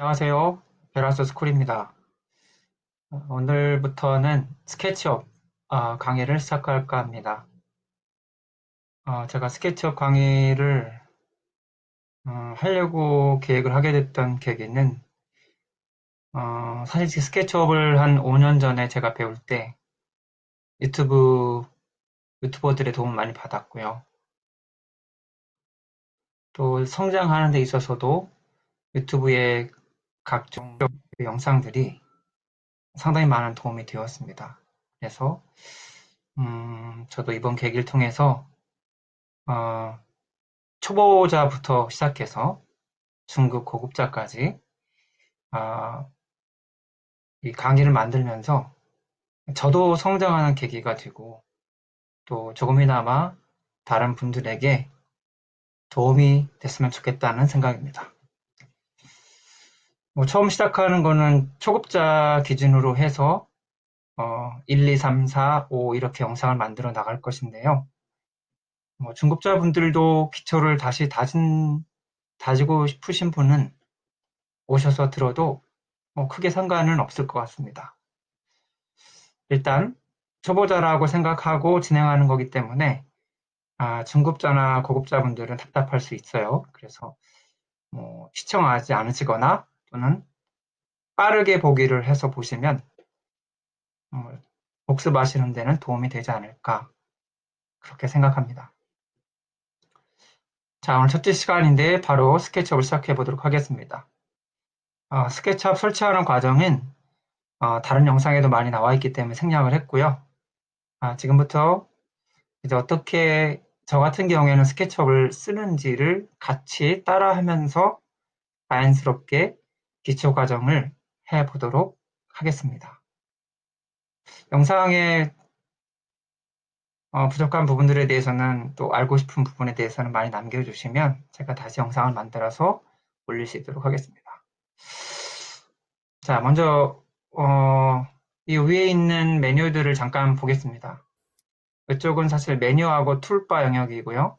안녕하세요. 베라스 스쿨입니다. 어, 오늘부터는 스케치업 어, 강의를 시작할까 합니다. 어, 제가 스케치업 강의를 어, 하려고 계획을 하게 됐던 계기는 어, 사실 스케치업을 한 5년 전에 제가 배울 때 유튜브 유튜버들의 도움을 많이 받았고요. 또 성장하는 데 있어서도 유튜브에 각종 영상들이 상당히 많은 도움이 되었습니다. 그래서 음, 저도 이번 계기를 통해서 어, 초보자부터 시작해서 중급 고급자까지 어, 이 강의를 만들면서 저도 성장하는 계기가 되고 또 조금이나마 다른 분들에게 도움이 됐으면 좋겠다는 생각입니다. 뭐 처음 시작하는 거는 초급자 기준으로 해서 어, 1, 2, 3, 4, 5 이렇게 영상을 만들어 나갈 것인데요. 뭐 중급자분들도 기초를 다시 다진, 다지고 싶으신 분은 오셔서 들어도 뭐 크게 상관은 없을 것 같습니다. 일단 초보자라고 생각하고 진행하는 거기 때문에 아, 중급자나 고급자분들은 답답할 수 있어요. 그래서 뭐 시청하지 않으시거나 또는 빠르게 보기를 해서 보시면 어, 복습하시는 데는 도움이 되지 않을까 그렇게 생각합니다. 자 오늘 첫째 시간인데 바로 스케치업을 시작해 보도록 하겠습니다. 어, 스케치업 설치하는 과정은 어, 다른 영상에도 많이 나와 있기 때문에 생략을 했고요. 아, 지금부터 이제 어떻게 저 같은 경우에는 스케치업을 쓰는지를 같이 따라하면서 자연스럽게 기초 과정을 해 보도록 하겠습니다. 영상에 어, 부족한 부분들에 대해서는 또 알고 싶은 부분에 대해서는 많이 남겨주시면 제가 다시 영상을 만들어서 올릴 수 있도록 하겠습니다. 자, 먼저 어, 이 위에 있는 메뉴들을 잠깐 보겠습니다. 이쪽은 사실 메뉴하고 툴바 영역이고요.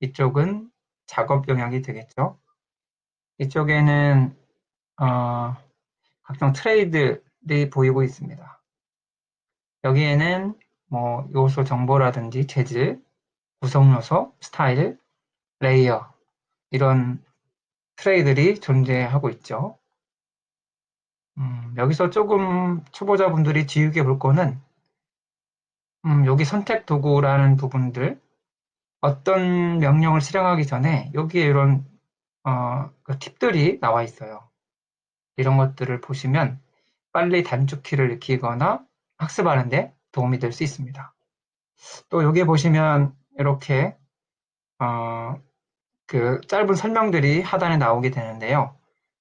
이쪽은 작업 영역이 되겠죠. 이쪽에는 어, 각종 트레이드들이 보이고 있습니다. 여기에는 뭐 요소 정보라든지 재질, 구성 요소, 스타일, 레이어 이런 트레이들이 존재하고 있죠. 음, 여기서 조금 초보자분들이 지우개 볼 거는 음, 여기 선택 도구라는 부분들 어떤 명령을 실행하기 전에 여기에 이런 어, 그 팁들이 나와 있어요. 이런 것들을 보시면 빨리 단축키를 익히거나 학습하는데 도움이 될 수 있습니다. 또 여기 보시면 이렇게 어, 그 짧은 설명들이 하단에 나오게 되는데요.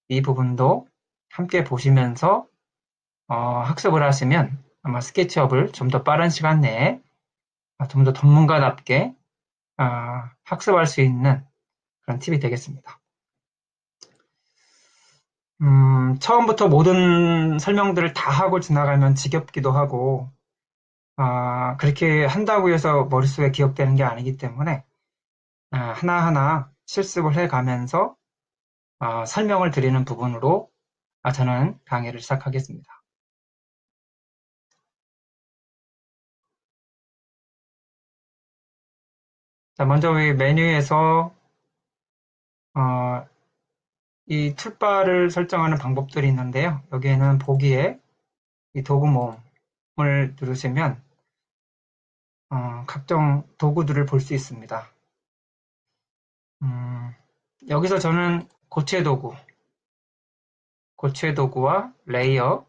이 부분도 함께 보시면서 어, 학습을 하시면 아마 스케치업을 좀 더 빠른 시간 내에 좀 더 전문가답게 어, 학습할 수 있는 그런 팁이 되겠습니다. 음, 처음부터 모든 설명들을 다 하고 지나가면 지겹기도 하고, 아, 그렇게 한다고 해서 머릿속에 기억되는 게 아니기 때문에, 아, 하나하나 실습을 해 가면서, 아, 설명을 드리는 부분으로 아, 저는 강의를 시작하겠습니다. 자, 먼저 이 메뉴에서, 어, 이 툴바를 설정하는 방법들이 있는데요. 여기에는 보기에 이 도구 모음을 누르시면 어, 각종 도구들을 볼 수 있습니다. 음, 여기서 저는 고체 도구, 고체 도구와 레이어,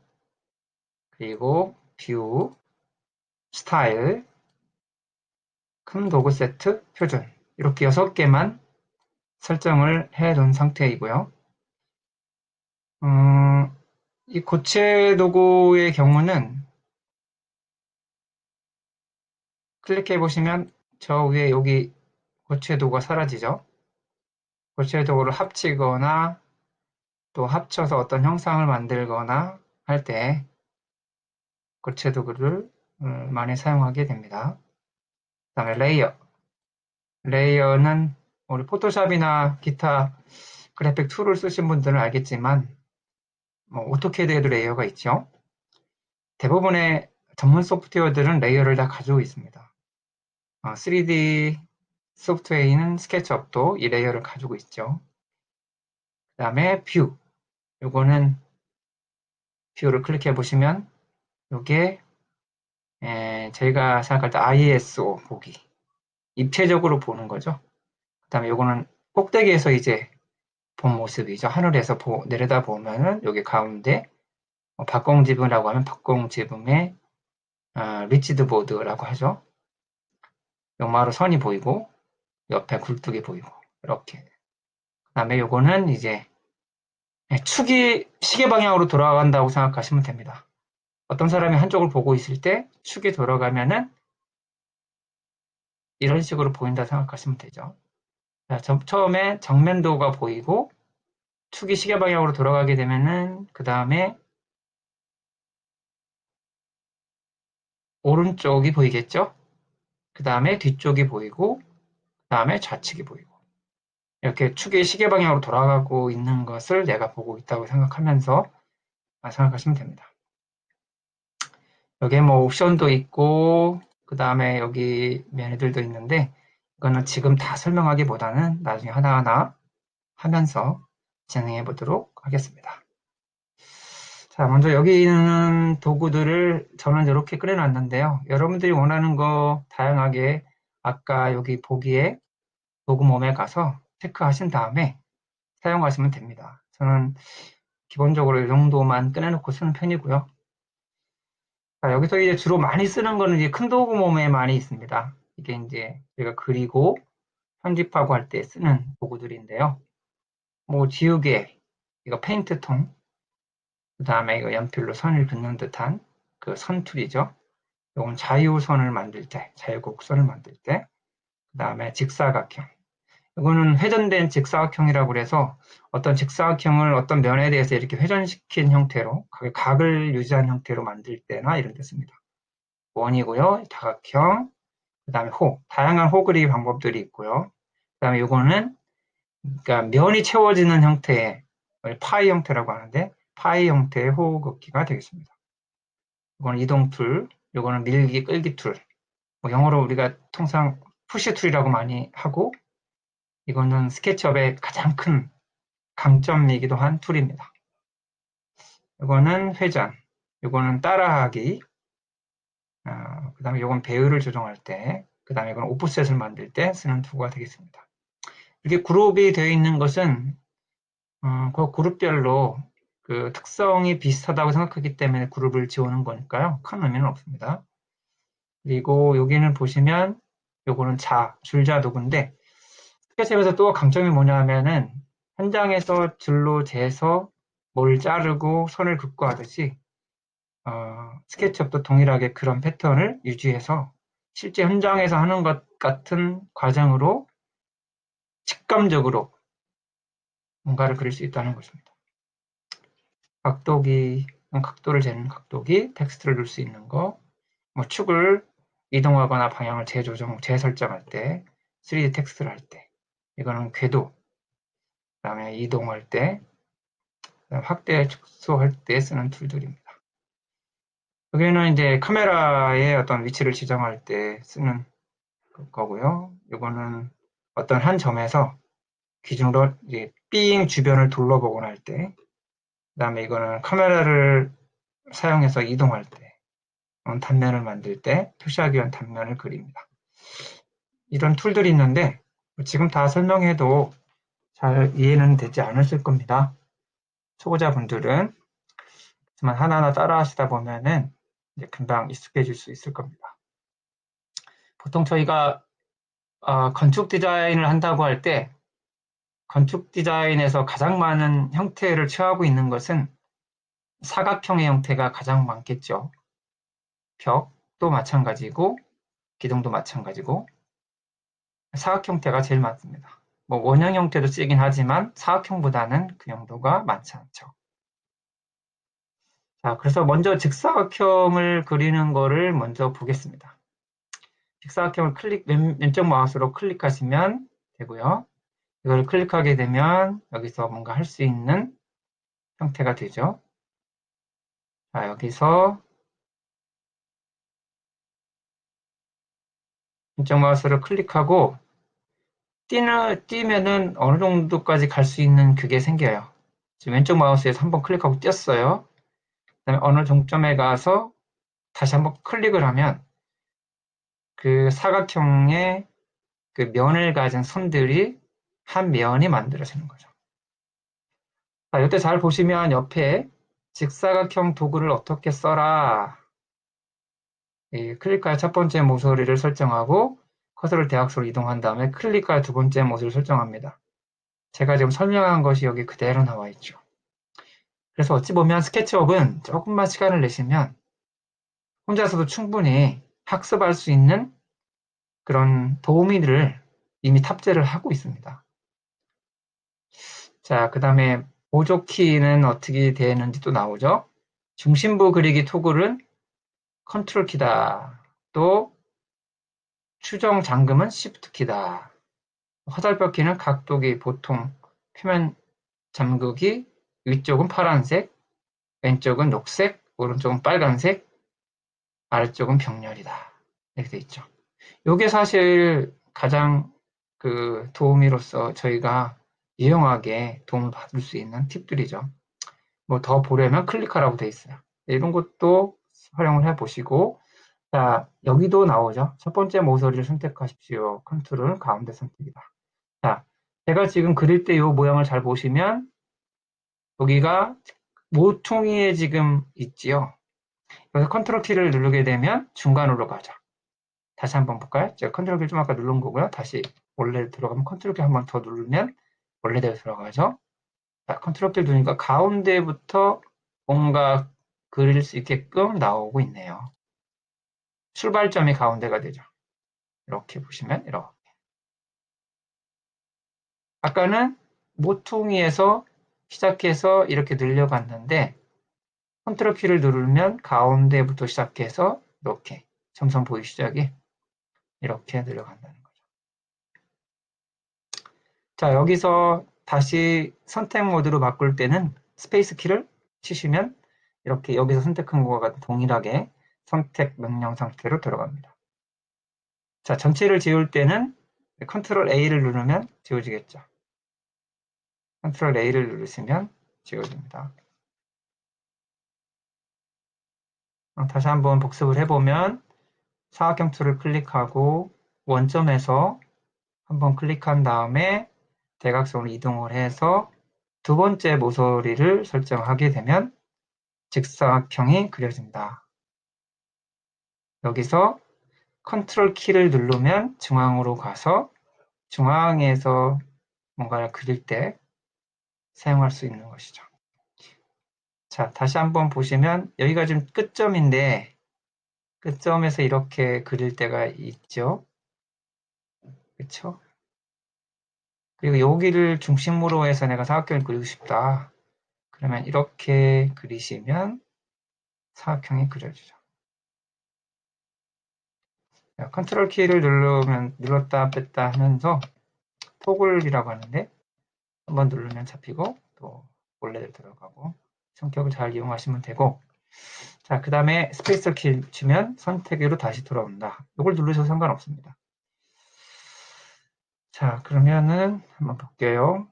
그리고 뷰, 스타일, 큰 도구 세트, 표준 이렇게 6개만 설정을 해 놓은 상태이고요. 음, 이 고체 도구의 경우는 클릭해 보시면 저 위에 여기 고체 도구가 사라지죠. 고체 도구를 합치거나 또 합쳐서 어떤 형상을 만들거나 할 때 고체 도구를 음, 많이 사용하게 됩니다. 그 다음에 레이어. 레이어는 우리 포토샵이나 기타 그래픽 툴을 쓰신 분들은 알겠지만 뭐 오토캐드에도 레이어가 있죠. 대부분의 전문 소프트웨어들은 레이어를 다 가지고 있습니다. 어, 3D 소프트웨어인 스케치업도 이 레이어를 가지고 있죠. 그 다음에 뷰. 요거는 뷰를 클릭해 보시면 요게 에, 저희가 생각할 때 ISO 보기. 입체적으로 보는 거죠. 그 다음에 요거는 꼭대기에서 이제 본 모습이죠. 하늘에서 보, 내려다 보면은 여기 가운데 어, 박공지붕이라고 하면 박공지붕의 어, 리치드 보드라고 하죠. 요마로 선이 보이고 옆에 굴뚝이 보이고 이렇게 그 다음에 요거는 이제 축이 시계 방향으로 돌아간다고 생각하시면 됩니다. 어떤 사람이 한쪽을 보고 있을 때 축이 돌아가면은 이런 식으로 보인다 생각하시면 되죠. 자, 처음에 정면도가 보이고 축이 시계 방향으로 돌아가게 되면은 그 다음에 오른쪽이 보이겠죠? 그 다음에 뒤쪽이 보이고 그 다음에 좌측이 보이고 이렇게 축이 시계 방향으로 돌아가고 있는 것을 내가 보고 있다고 생각하면서 생각하시면 됩니다. 여기에 뭐 옵션도 있고 그 다음에 여기 메뉴들도 있는데 이거는 지금 다 설명하기보다는 나중에 하나하나 하면서 진행해 보도록 하겠습니다. 자, 먼저 여기 있는 도구들을 저는 이렇게 꺼내놨는데요. 여러분들이 원하는 거 다양하게 아까 여기 보기에 도구 몸에 가서 체크하신 다음에 사용하시면 됩니다. 저는 기본적으로 이 정도만 꺼내놓고 쓰는 편이고요. 자, 여기서 이제 주로 많이 쓰는 거는 이제 큰 도구 몸에 많이 있습니다. 이게 이제 제가 그리고 편집하고 할 때 쓰는 도구들인데요. 뭐 지우개, 이거 페인트통, 그 다음에 이거 연필로 선을 긋는 듯한 그 선툴이죠. 이건 자유선을 만들 때, 자유곡선을 만들 때, 그 다음에 직사각형. 이거는 회전된 직사각형이라고 해서 어떤 직사각형을 어떤 면에 대해서 이렇게 회전시킨 형태로 각을 유지한 형태로 만들 때나 이런 데 씁니다. 원이고요. 다각형, 그 다음에 호, 다양한 호 그리기 방법들이 있고요. 그 다음에 이거는 그러니까 면이 채워지는 형태의 파이 형태라고 하는데 파이 형태의 호 긋기가 되겠습니다. 이거는 이동 툴, 이거는 밀기 끌기 툴. 뭐 영어로 우리가 통상 푸시 툴이라고 많이 하고 이거는 스케치업의 가장 큰 강점이기도 한 툴입니다. 이거는 회전, 이거는 따라하기, 어, 그 다음에 이건 배율을 조정할 때, 그 다음에 이건 오프셋을 만들 때 쓰는 툴가 되겠습니다. 이렇게 그룹이 되어 있는 것은 어, 그 그룹별로 그 특성이 비슷하다고 생각하기 때문에 그룹을 지우는 거니까요. 큰 의미는 없습니다. 그리고 여기는 보시면 요거는 자, 줄자 도구인데 스케치업에서 또 강점이 뭐냐 하면은 현장에서 줄로 재서 뭘 자르고 선을 긋고 하듯이 어, 스케치업도 동일하게 그런 패턴을 유지해서 실제 현장에서 하는 것 같은 과정으로 직감적으로 뭔가를 그릴 수 있다는 것입니다. 각도기, 각도를 재는 각도기, 텍스트를 넣을 수 있는 거, 뭐 축을 이동하거나 방향을 재조정, 재설정할 때, 3D 텍스트를 할 때, 이거는 궤도, 그 다음에 이동할 때, 확대, 축소할 때 쓰는 툴들입니다. 여기는 이제 카메라의 어떤 위치를 지정할 때 쓰는 거고요. 이거는 어떤 한 점에서 기준으로 이제 삥 주변을 둘러보곤 할 때, 그 다음에 이거는 카메라를 사용해서 이동할 때, 단면을 만들 때 표시하기 위한 단면을 그립니다. 이런 툴들이 있는데 지금 다 설명해도 잘 이해는 되지 않으실 겁니다. 초보자분들은 하지만 하나하나 따라 하시다 보면은 금방 익숙해질 수 있을 겁니다. 보통 저희가 어, 건축 디자인을 한다고 할 때 건축 디자인에서 가장 많은 형태를 취하고 있는 것은 사각형의 형태가 가장 많겠죠. 벽도 마찬가지고 기둥도 마찬가지고 사각 형태가 제일 많습니다. 뭐 원형 형태도 쓰긴 하지만 사각형보다는 그 용도가 많지 않죠. 자, 그래서 먼저 직사각형을 그리는 거를 먼저 보겠습니다. 직사각형을 클릭, 왼쪽 마우스로 클릭하시면 되고요. 이걸 클릭하게 되면 여기서 뭔가 할 수 있는 형태가 되죠. 자, 여기서 왼쪽 마우스를 클릭하고 뛰는, 뛰면은 어느 정도까지 갈 수 있는 그게 생겨요. 지금 왼쪽 마우스에서 한번 클릭하고 뛰었어요. 그 다음에 어느 종점에 가서 다시 한번 클릭을 하면 그 사각형의 그 면을 가진 선들이 한 면이 만들어지는 거죠. 자, 이때 잘 보시면 옆에 직사각형 도구를 어떻게 써라. 이 클릭할 첫 번째 모서리를 설정하고 커서를 대각선으로 이동한 다음에 클릭할 두 번째 모서리를 설정합니다. 제가 지금 설명한 것이 여기 그대로 나와 있죠. 그래서 어찌 보면 스케치업은 조금만 시간을 내시면 혼자서도 충분히 학습할 수 있는 그런 도우미들을 이미 탑재를 하고 있습니다. 자, 그 다음에 보조키는 어떻게 되는지 또 나오죠. 중심부 그리기 토글은 컨트롤 키다. 또 추정 잠금은 Shift 키다. 화살표 키는 각도기 보통 표면 잠그기 위쪽은 파란색, 왼쪽은 녹색, 오른쪽은 빨간색, 아래쪽은 병렬이다. 이렇게 돼 있죠. 이게 사실 가장 그 도우미로서 저희가 유용하게 도움을 받을 수 있는 팁들이죠. 뭐 더 보려면 클릭하라고 돼 있어요. 이런 것도 활용을 해 보시고 자 여기도 나오죠. 첫 번째 모서리를 선택하십시오. 컨트롤 가운데 선택이다. 자 제가 지금 그릴 때 이 모양을 잘 보시면 여기가 모퉁이에 지금 있지요. 그래서 컨트롤 키를 누르게 되면 중간으로 가죠. 다시 한번 볼까요? 제가 컨트롤 키를 좀 아까 누른 거고요. 다시 원래 들어가면 컨트롤 키 한 번 더 누르면 원래대로 들어가죠. 자, 컨트롤 키를 누르니까 가운데부터 뭔가 그릴 수 있게끔 나오고 있네요. 출발점이 가운데가 되죠. 이렇게 보시면 이렇게. 아까는 모퉁이에서 시작해서 이렇게 늘려갔는데 컨트롤 키를 누르면 가운데부터 시작해서 이렇게 점선 보이시죠? 여기 이렇게 늘려간다는 거죠. 자 여기서 다시 선택 모드로 바꿀 때는 스페이스 키를 치시면 이렇게 여기서 선택한 것과 동일하게 선택 명령 상태로 들어갑니다. 자 전체를 지울 때는 컨트롤 A를 누르면 지워지겠죠. 컨트롤 A를 누르시면 지워집니다. 다시 한번 복습을 해보면 사각형 툴을 클릭하고 원점에서 한번 클릭한 다음에 대각선으로 이동을 해서 두 번째 모서리를 설정하게 되면 직사각형이 그려진다. 여기서 컨트롤 키를 누르면 중앙으로 가서 중앙에서 뭔가를 그릴 때 사용할 수 있는 것이죠. 자, 다시 한번 보시면 여기가 지금 끝점인데 끝점에서 이렇게 그릴 때가 있죠. 그렇죠? 그리고 여기를 중심으로 해서 내가 사각형을 그리고 싶다. 그러면 이렇게 그리시면 사각형이 그려지죠. 컨트롤 키를 누르면 눌렀다 뺐다 하면서 토글이라고 하는데 한번 누르면 잡히고 또 원래대로 들어가고 성격을 잘 이용하시면 되고 자, 그 다음에 스페이스 키 치면 선택으로 다시 돌아온다. 이걸 누르셔도 상관없습니다. 자, 그러면은 한번 볼게요.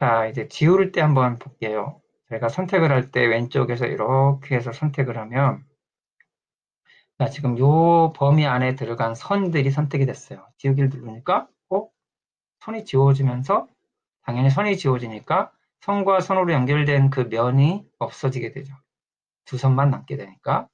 자, 이제 지울 때 한번 볼게요. 제가 선택을 할 때 왼쪽에서 이렇게 해서 선택을 하면 자, 지금 요 범위 안에 들어간 선들이 선택이 됐어요. 지우기를 누르니까 어? 선이 지워지면서 당연히 선이 지워지니까 선과 선으로 연결된 그 면이 없어지게 되죠. 두 선만 남게 되니까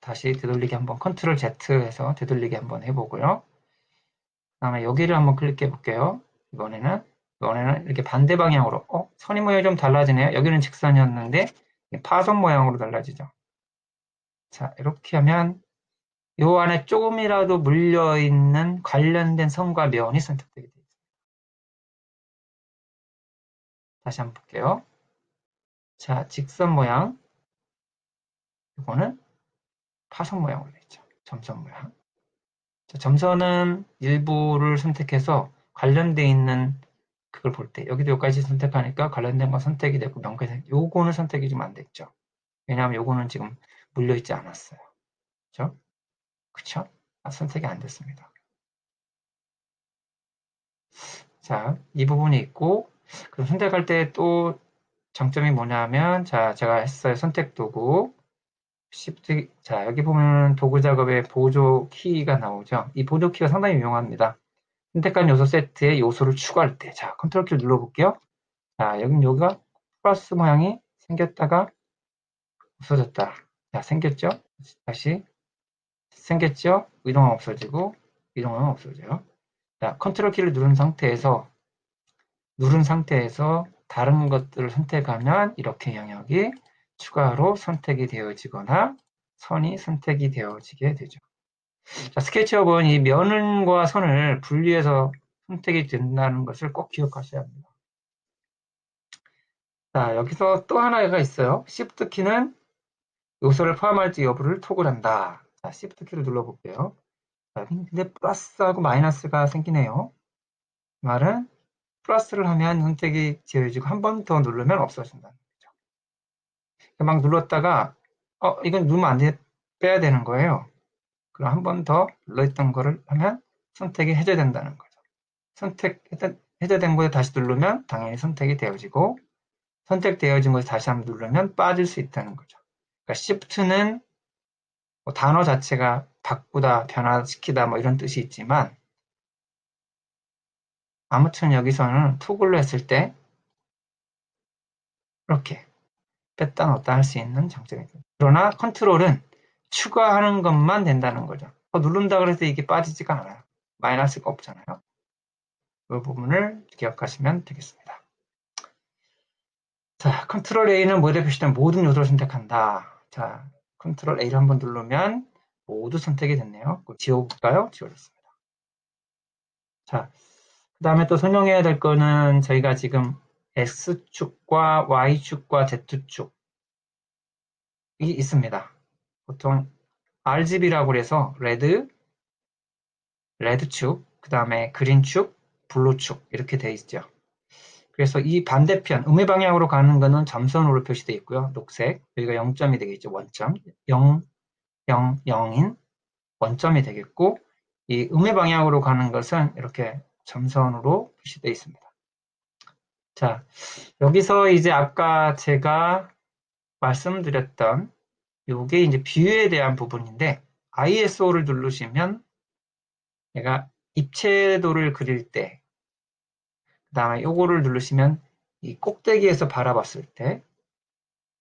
다시 되돌리기 한번 컨트롤 Z 해서 되돌리기 한번 해보고요. 그 다음에 여기를 한번 클릭해 볼게요. 이번에는 이번에는 이렇게 반대 방향으로 어? 선이 모양이 좀 달라지네요. 여기는 직선이었는데 파선 모양으로 달라지죠. 자 이렇게 하면 요 안에 조금이라도 물려있는 관련된 선과 면이 선택되게 됩니다. 다시 한번 볼게요. 자, 직선 모양. 이거는 파선 모양으로 되어 있죠. 점선 모양. 자, 점선은 일부를 선택해서 관련되어 있는 그걸 볼 때 여기도 여기까지 선택하니까 관련된 건 선택이 되고 명쾌 요거는 선택이 좀 안 됐죠. 왜냐하면 요거는 지금 물려 있지 않았어요. 그죠? 그쵸? 아, 선택이 안 됐습니다. 자, 이 부분이 있고 그럼 선택할 때 또 장점이 뭐냐면 자, 제가 했어요. 선택 도구 Shift 자, 여기 보면 도구 작업에 보조 키가 나오죠. 이 보조 키가 상당히 유용합니다. 선택한 요소 세트에 요소를 추가할 때, 자, 컨트롤 키를 눌러 볼게요. 자, 여긴 여기가 플러스 모양이 생겼다가 없어졌다. 자, 생겼죠? 다시 생겼죠? 이동은 없어지고 이동은 없어져요. 자, 컨트롤 키를 누른 상태에서 누른 상태에서 다른 것들을 선택하면 이렇게 영역이 추가로 선택이 되어지거나 선이 선택이 되어지게 되죠. 자, 스케치업은 이 면과 선을 분리해서 선택이 된다는 것을 꼭 기억하셔야 합니다. 자, 여기서 또 하나가 있어요. Shift 키는 요소를 포함할지 여부를 토글한다. 자, Shift 키를 눌러볼게요. 자, 근데 플러스하고 마이너스가 생기네요. 말은 플러스를 하면 선택이 지어지고 한 번 더 누르면 없어진다는 거죠. 막 눌렀다가 어 이건 누르면 안 돼, 빼야 되는 거예요. 그럼 한 번 더 눌러있던 거를 하면 선택이 해제된다는 거죠. 선택 해제된 거에 다시 누르면 당연히 선택이 되어지고 선택되어진 것에 다시 한번 누르면 빠질 수 있다는 거죠. 그러니까 Shift는 뭐 단어 자체가 바꾸다, 변화시키다 뭐 이런 뜻이 있지만 아무튼 여기서는 토글로 했을 때 이렇게 뺐다 넣었다 할 수 있는 장점이 있습니다. 그러나 컨트롤은 추가하는 것만 된다는 거죠. 더 누른다 그래서 이게 빠지지가 않아요. 마이너스가 없잖아요. 그 부분을 기억하시면 되겠습니다. 자, 컨트롤 A는 모델 표시된 모든 요소를 선택한다. 자, 컨트롤 A를 한번 누르면 모두 선택이 됐네요. 지워볼까요? 지워졌습니다. 자, 그 다음에 또 설명해야 될 거는 저희가 지금 X축과 Y축과 Z축이 있습니다. 보통 RGB라고 해서 레드, 레드축, 그 다음에 그린축, 블루축 이렇게 돼 있죠. 그래서 이 반대편 음의 방향으로 가는 거는 점선으로 표시되어 있고요. 녹색 여기가 0점이 되겠죠. 원점 0, 0, 0인 원점이 되겠고 이 음의 방향으로 가는 것은 이렇게 점선으로 표시되어 있습니다. 자 여기서 이제 아까 제가 말씀드렸던 요게 이제 비유에 대한 부분인데 ISO를 누르시면 내가 입체도를 그릴 때 그 다음에 요거를 누르시면 이 꼭대기에서 바라봤을 때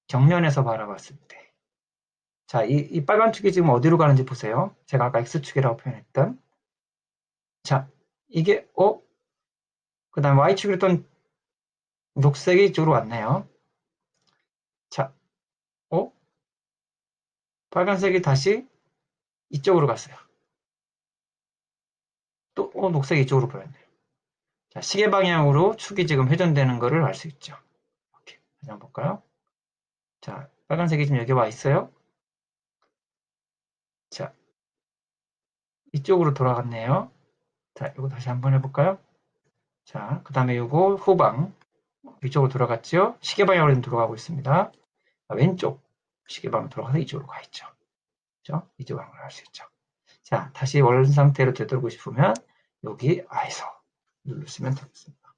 정면에서 바라봤을 때 자, 이, 이 빨간 축이 지금 어디로 가는지 보세요. 제가 아까 X축이라고 표현했던 자, 이게 어? 그 다음 Y축이 랬던 녹색이 이쪽으로 왔네요. 자, 어? 빨간색이 다시 이쪽으로 갔어요. 또 어, 녹색이 이쪽으로 보였네요. 자, 시계 방향으로 축이 지금 회전되는 것을 알 수 있죠. 이렇게 다시 한번 볼까요? 자, 빨간색이 지금 여기 와 있어요. 자, 이쪽으로 돌아갔네요. 자, 이거 다시 한번 해볼까요? 자, 그 다음에 이거 후방 이쪽으로 돌아갔죠? 시계 방향으로 돌아가고 있습니다. 왼쪽 시계 방향으로 돌아가서 이쪽으로 가 있죠. 그죠? 이쪽 방향으로 갈 수 있죠. 자, 다시 원래 상태로 되돌고 싶으면 여기 아이소 누르시면 되겠습니다.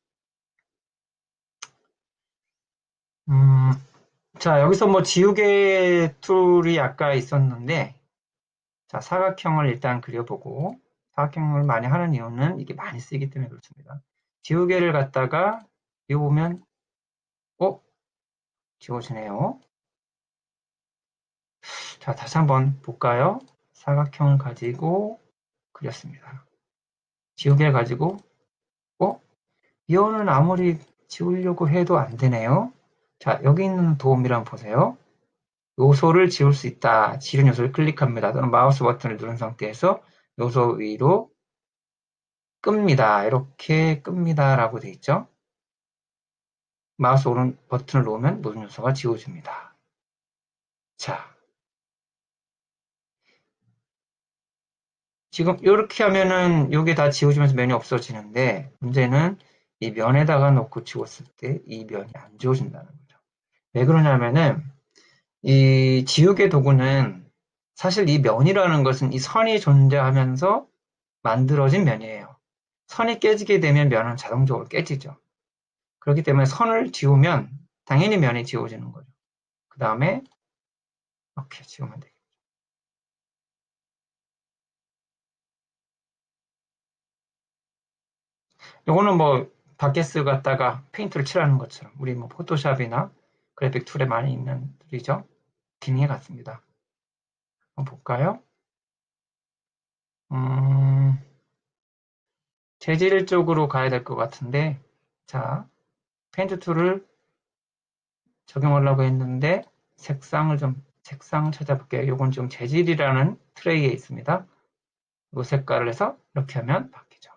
음, 자, 여기서 뭐 지우개 툴이 아까 있었는데 자, 사각형을 일단 그려보고 사각형을 많이 하는 이유는 이게 많이 쓰이기 때문에 그렇습니다. 지우개를 갖다가 이거 보면 어? 지워지네요. 자, 다시 한번 볼까요? 사각형을 가지고 그렸습니다. 지우개를 가지고 어? 이거는 아무리 지우려고 해도 안 되네요. 자, 여기 있는 도움이란 보세요. 요소를 지울 수 있다. 지른 요소를 클릭합니다. 또는 마우스 버튼을 누른 상태에서 요소 위로 끕니다. 이렇게 끕니다. 라고 되어 있죠. 마우스 오른 버튼을 놓으면 모든 요소가 지워집니다. 자, 지금 이렇게 하면은 이게 다 지워지면서 메뉴 없어지는데 문제는 이 면에다가 놓고 지웠을 때 이 면이 안 지워진다는 거죠. 왜 그러냐면은 이 지우개 도구는 사실 이 면이라는 것은 이 선이 존재하면서 만들어진 면이에요. 선이 깨지게 되면 면은 자동적으로 깨지죠. 그렇기 때문에 선을 지우면 당연히 면이 지워지는 거죠. 그 다음에 이렇게 지우면 되겠죠. 요거는 뭐 바켓스 갖다가 페인트를 칠하는 것처럼 우리 뭐 포토샵이나 그래픽 툴에 많이 있는 툴이죠. 기능이 같습니다. 한번 볼까요? 음, 재질 쪽으로 가야 될 것 같은데 자 페인트 툴을 적용하려고 했는데 색상을 좀 색상 찾아볼게요. 이건 좀 재질이라는 트레이에 있습니다. 이 색깔을 해서 이렇게 하면 바뀌죠.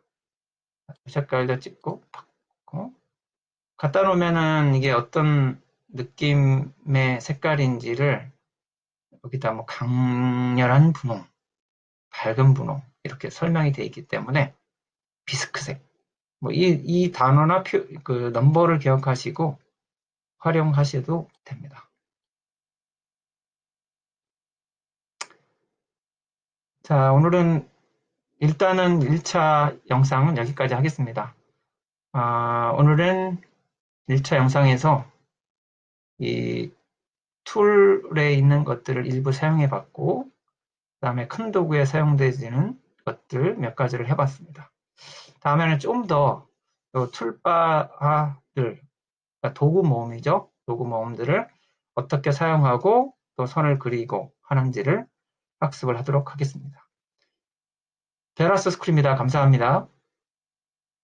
색깔도 찍고 바꾸고 갖다 놓으면은 이게 어떤 느낌의 색깔인지를 여기다 뭐 강렬한 분홍, 밝은 분홍 이렇게 설명이 되어 있기 때문에 비스크색 뭐 이 이 단어나 표, 그 넘버를 기억하시고 활용하셔도 됩니다. 자, 오늘은 일단은 1차 영상은 여기까지 하겠습니다. 아, 오늘은 1차 영상에서 이 툴에 있는 것들을 일부 사용해 봤고, 그 다음에 큰 도구에 사용되지는 것들 몇 가지를 해봤습니다. 다음에는 좀 더 툴바들, 그러니까 도구 모음이죠. 도구 모음들을 어떻게 사용하고 또 선을 그리고 하는지를 학습을 하도록 하겠습니다. 베라스 스쿨입니다. 감사합니다.